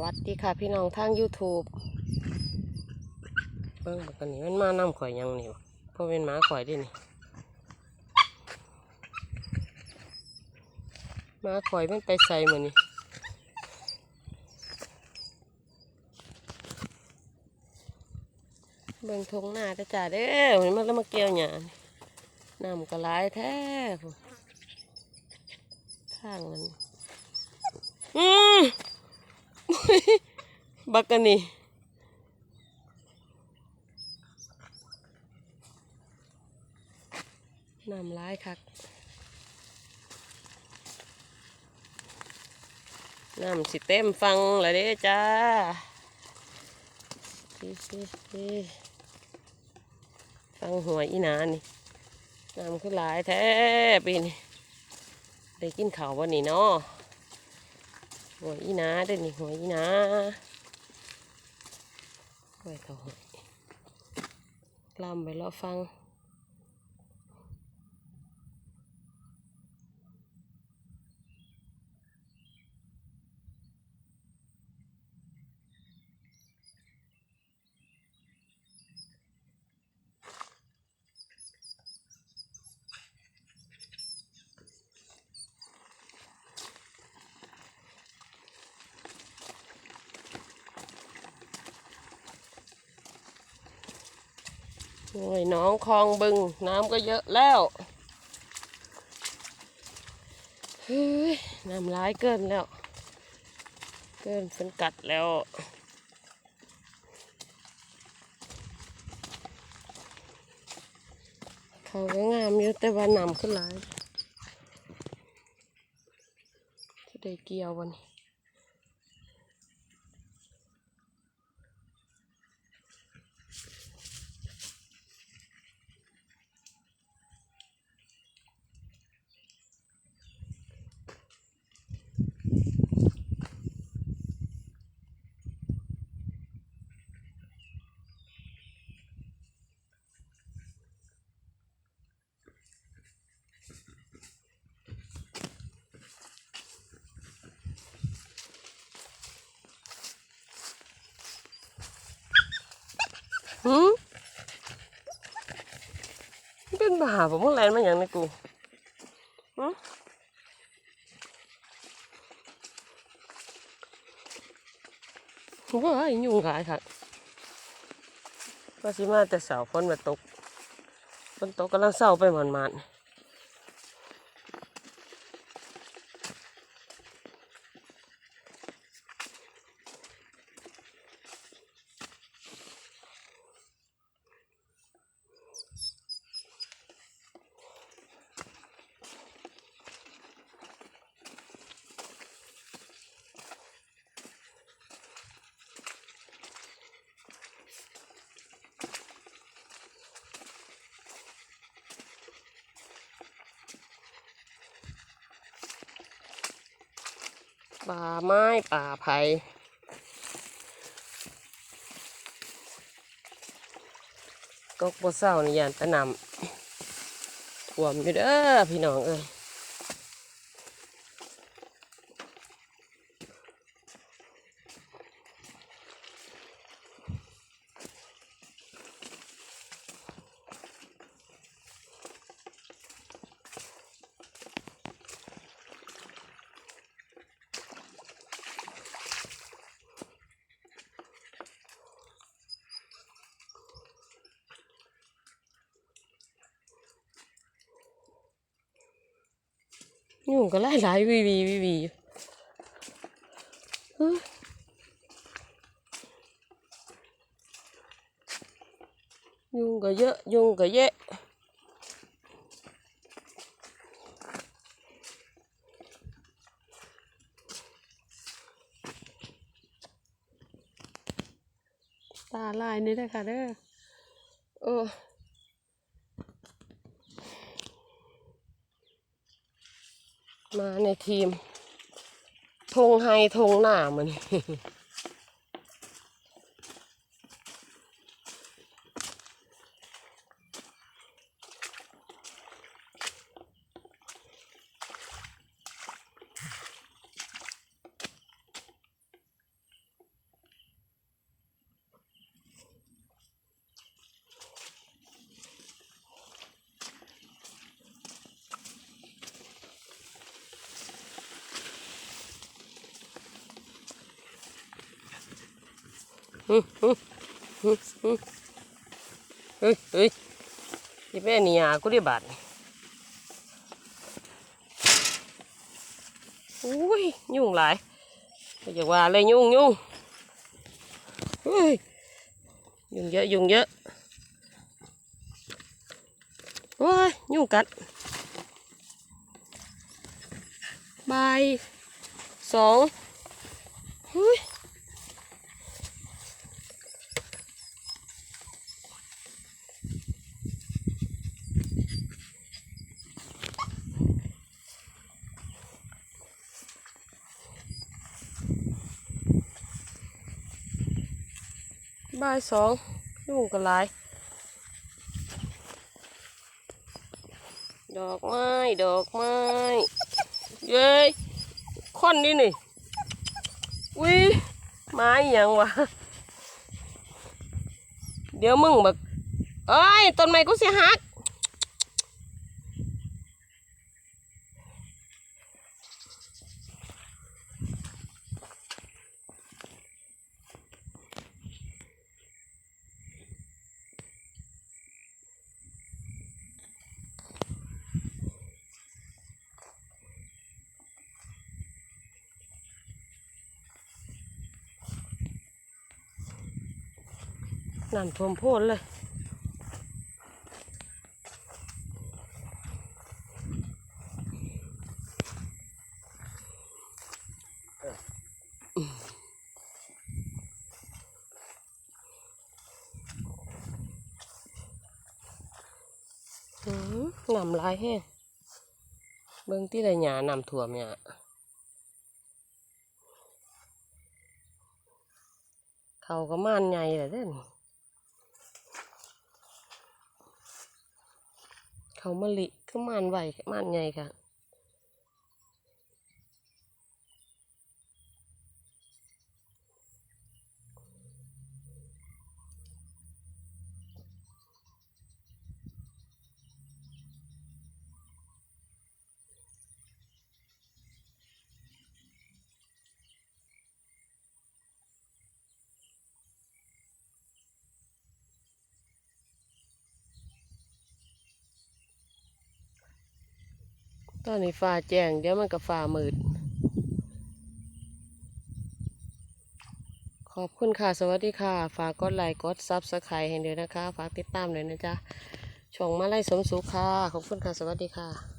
วัสดีค่ะพี่น้องทาง YouTube เบิ่งบักอันนี้มันมานำข่อยยังนี่เพราะเป็นหมาข่อยดินี่หมาข่อยมันไปใส่มือนี่เบิ่งทงหน้าจ้าจ้าเด้อมันมาแล้วมาเกี่ยวหยานี่น้ำก็หลายแท้ทางมันอืม บักกันนี่น้ำร้ายคักน้ำสิเต็มฟังแล้วเด้จ้าฟังหัวอีนานี่น้ำคือหลายแท้ปีนี้ได้กินข้าววันนี้เนาะ หวอีนาเด้อนี่หัวอีนาไว้เขาหอยลำไปแล้วฟัง โอ้ยน้องคลองบึง น้ำก็เยอะแล้วเฮ้ยน้ำร้ายเกินแล้ว เกินฝนกัดแล้วเขาก็งามอยู่แต่ว่าน้ำขึ้นหลายจะได้เกี่ยววันนี้ หืมเป็นบ้าผมมึงแลนมาอย่างในกูหืมว้ายยุ่งหายค่ะก็สิมาแต่เสาฝนมาตกฝนตกกำลังเศร้าไปหมันๆ ป่าไม้ป่าไผ่กกบัวเศร้านี่ยานตะนำท่วมอยู่เด้อพี่น้องเอ้ย ยุงก็ไล่หลายวีวีวีวีอยู่เฮ้ยยุงก็เยอะยุงก็เยอะตาลายนี่เด้อค่ะเด้อโอ้ มาในทีม ทงไฮทงหน้ามันฮึฮึฮึ เฮ้ยเฮ้ยยี่แม่นี่ยากูได้บาดอุ้ยยุ่งหลายไม่าว่าเลยยุ่งยุ่งเฮ้ยยุ่งเยอะยุ่งเยอะว้ายยุ่งกัดบายสองเฮ้ย บ่ายสองยุ่งกันหลาย ดอกไม้ ดอกไม้ เย้ยคนนี่นี่วิไม้อหย่างวะ เดี๋ยวมึงแบบเอ้ย ต้นไม้กูเสียหัก น้ำท่วมโพ้นเลยอืมน้ำลายแห้งเบิ่งที่ไรหยาน้ำท่วเนี่ยเขาก็ม่านใหญ่แหละเด้น เขามะลิก็ม่านไหวม่านไงค่ะ ตอนนี้ฟ้าแจ้งเดี๋ยวมันก็ฟ้ามืด ขอบคุณค่ะ สวัสดีค่ะ ฝากกดไลค์ กดซับสไครต์ให้ด้วยนะคะ ฝากติดตามเลยนะจ๊ะ ช่องมาไล่สมสุขค่ะ ขอบคุณค่ะ สวัสดีค่ะ